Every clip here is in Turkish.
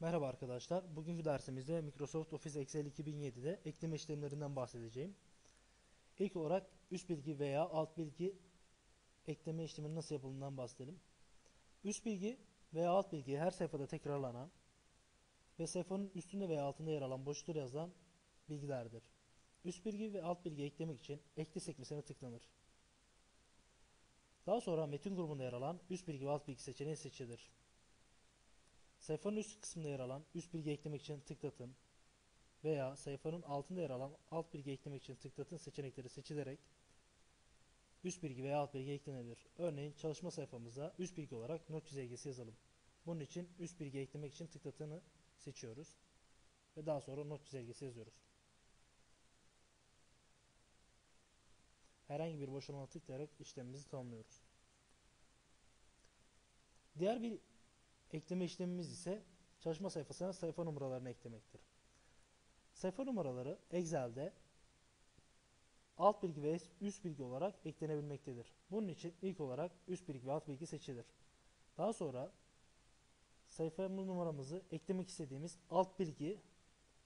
Merhaba arkadaşlar. Bugünkü dersimizde Microsoft Office Excel 2007'de ekleme işlemlerinden bahsedeceğim. İlk olarak üst bilgi veya alt bilgi ekleme işleminin nasıl yapıldığından bahsedelim. Üst bilgi veya alt bilgi her sayfada tekrarlanan ve sayfanın üstünde veya altında yer alan boşluklara yazılan bilgilerdir. Üst bilgi ve alt bilgi eklemek için ekle sekmesine tıklanır. Daha sonra metin grubunda yer alan üst bilgi ve alt bilgi seçeneği seçilir. Sayfanın üst kısmında yer alan üst bilgi eklemek için tıklatın veya sayfanın altında yer alan alt bilgi eklemek için tıklatın seçenekleri seçilerek üst bilgi veya alt bilgi eklenebilir. Örneğin çalışma sayfamızda üst bilgi olarak not çizelgesi yazalım. Bunun için üst bilgi eklemek için tıklatını seçiyoruz ve daha sonra not çizelgesi yazıyoruz. Herhangi bir boş alana tıklayarak işlemimizi tamamlıyoruz. Diğer bir Ekleme işlemimiz ise çalışma sayfasına sayfa numaralarını eklemektir. Sayfa numaraları Excel'de alt bilgi ve üst bilgi olarak eklenebilmektedir. Bunun için ilk olarak üst bilgi ve alt bilgi seçilir. Daha sonra sayfa numaramızı eklemek istediğimiz alt bilgi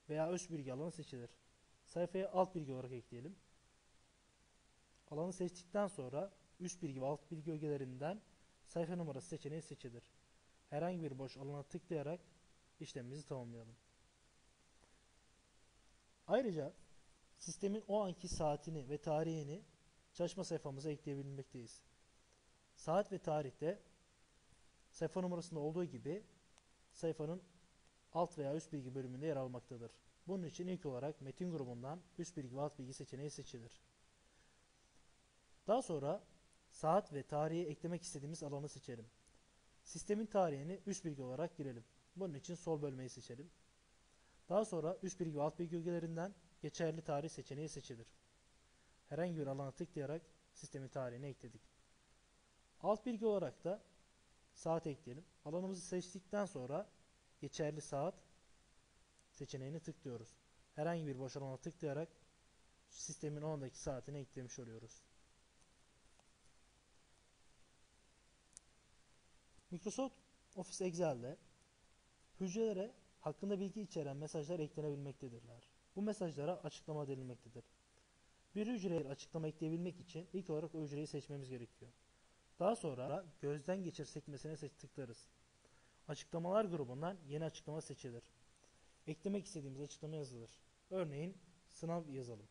veya üst bilgi alanı seçilir. Sayfaya alt bilgi olarak ekleyelim. Alanı seçtikten sonra üst bilgi ve alt bilgi ögelerinden sayfa numarası seçeneği seçilir herhangi bir boş alana tıklayarak işlemimizi tamamlayalım. Ayrıca sistemin o anki saatini ve tarihini çalışma sayfamıza ekleyebilmekteyiz. Saat ve tarihte sayfa numarasında olduğu gibi sayfanın alt veya üst bilgi bölümünde yer almaktadır. Bunun için ilk olarak metin grubundan üst bilgi ve alt bilgi seçeneği seçilir. Daha sonra saat ve tarihi eklemek istediğimiz alanı seçelim. Sistemin tarihini üst bilgi olarak girelim. Bunun için sol bölmeyi seçelim. Daha sonra üst bilgi ve alt bilgi ögelerinden geçerli tarih seçeneği seçilir. Herhangi bir alana tıklayarak sistemin tarihini ekledik. Alt bilgi olarak da saat ekleyelim. Alanımızı seçtikten sonra geçerli saat seçeneğini tıklıyoruz. Herhangi bir boş alana tıklayarak sistemin 10'daki saatini eklemiş oluyoruz. Microsoft Office Excel'de hücrelere hakkında bilgi içeren mesajlar eklenebilmektedirler. Bu mesajlara açıklama denilmektedir. Bir hücreye açıklama ekleyebilmek için ilk olarak o hücreyi seçmemiz gerekiyor. Daha sonra gözden geçir sekmesine tıklarız. Açıklamalar grubundan yeni açıklama seçilir. Eklemek istediğimiz açıklama yazılır. Örneğin sınav yazalım.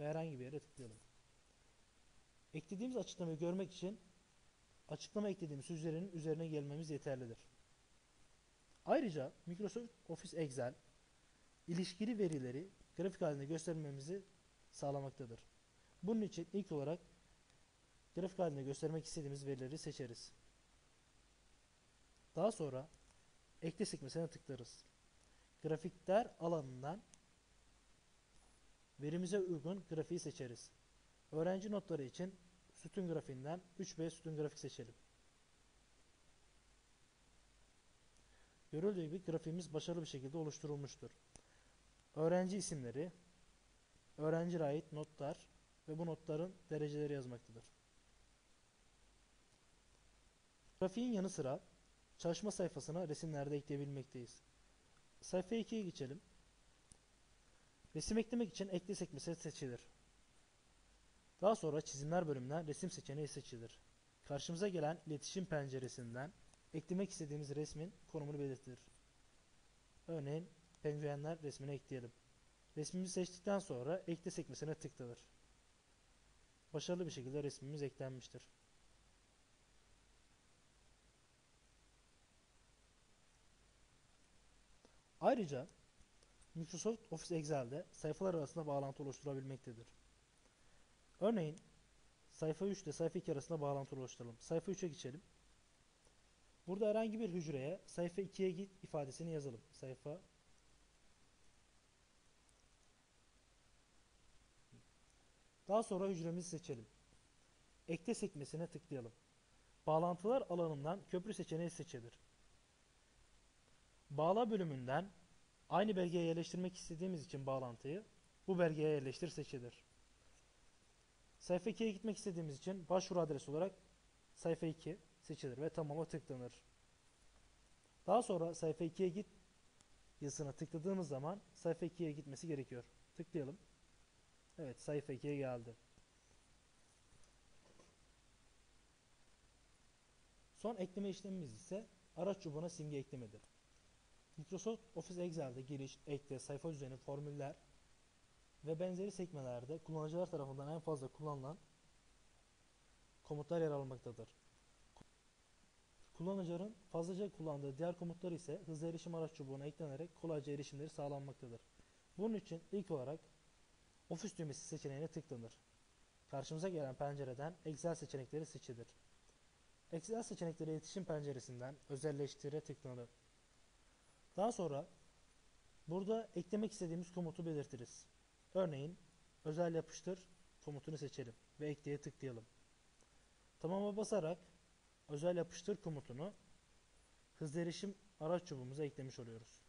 Ve herhangi bir yere tıklayalım. Eklediğimiz açıklamayı görmek için açıklama eklediğimiz hücrenin üzerine gelmemiz yeterlidir. Ayrıca Microsoft Office Excel ilişkili verileri grafik halinde göstermemizi sağlamaktadır. Bunun için ilk olarak grafik halinde göstermek istediğimiz verileri seçeriz. Daha sonra ekle sekmesine tıklarız. Grafikler alanından verimize uygun grafiği seçeriz. Öğrenci notları için sütun grafiğinden 3B sütun grafik seçelim. Görüldüğü gibi grafiğimiz başarılı bir şekilde oluşturulmuştur. Öğrenci isimleri, öğrenci ait notlar ve bu notların dereceleri yazmaktadır. Grafiğin yanı sıra çalışma sayfasına resimlerde ekleyebilmekteyiz. Sayfa 2'ye geçelim. Resim eklemek için ekle sekmesi seçilir. Daha sonra çizimler bölümünden resim seçeneği seçilir. Karşımıza gelen iletişim penceresinden eklemek istediğimiz resmin konumunu belirtilir. Örneğin penguenler resmini ekleyelim. Resmimizi seçtikten sonra ekle sekmesine tıklanır. Başarılı bir şekilde resmimiz eklenmiştir. Ayrıca Microsoft Office Excel'de sayfalar arasında bağlantı oluşturabilmektedir. Örneğin sayfa 3 ile sayfa 2 arasında bağlantı oluşturalım. Sayfa 3'e geçelim. Burada herhangi bir hücreye sayfa 2'ye git ifadesini yazalım. Sayfa Daha sonra hücremizi seçelim. Ekle sekmesine tıklayalım. Bağlantılar alanından köprü seçeneği seçilir. Bağla bölümünden aynı belgeye yerleştirmek istediğimiz için bağlantıyı bu belgeye yerleştir seçilir. Sayfa 2'ye gitmek istediğimiz için başvuru adresi olarak sayfa 2 seçilir ve tamama tıklanır. Daha sonra sayfa 2'ye git yazısına tıkladığımız zaman sayfa 2'ye gitmesi gerekiyor. Tıklayalım. Evet sayfa 2'ye geldi. Son ekleme işlemimiz ise araç çubuğuna simge eklemedir. Microsoft Office Excel'de giriş, ekle, sayfa düzeni, formüller ve benzeri sekmelerde kullanıcılar tarafından en fazla kullanılan komutlar yer almaktadır. Kullanıcıların fazlaca kullandığı diğer komutlar ise hızlı erişim araç çubuğuna eklenerek kolayca erişimleri sağlanmaktadır. Bunun için ilk olarak Office düğmesi seçeneğine tıklanır. Karşımıza gelen pencereden Excel seçenekleri seçilir. Excel seçenekleri iletişim penceresinden özelleştire tıklanır. Daha sonra burada eklemek istediğimiz komutu belirtiriz. Örneğin özel yapıştır komutunu seçelim ve ekleye tıklayalım. Tamama basarak özel yapıştır komutunu hızlı erişim araç çubuğumuza eklemiş oluyoruz.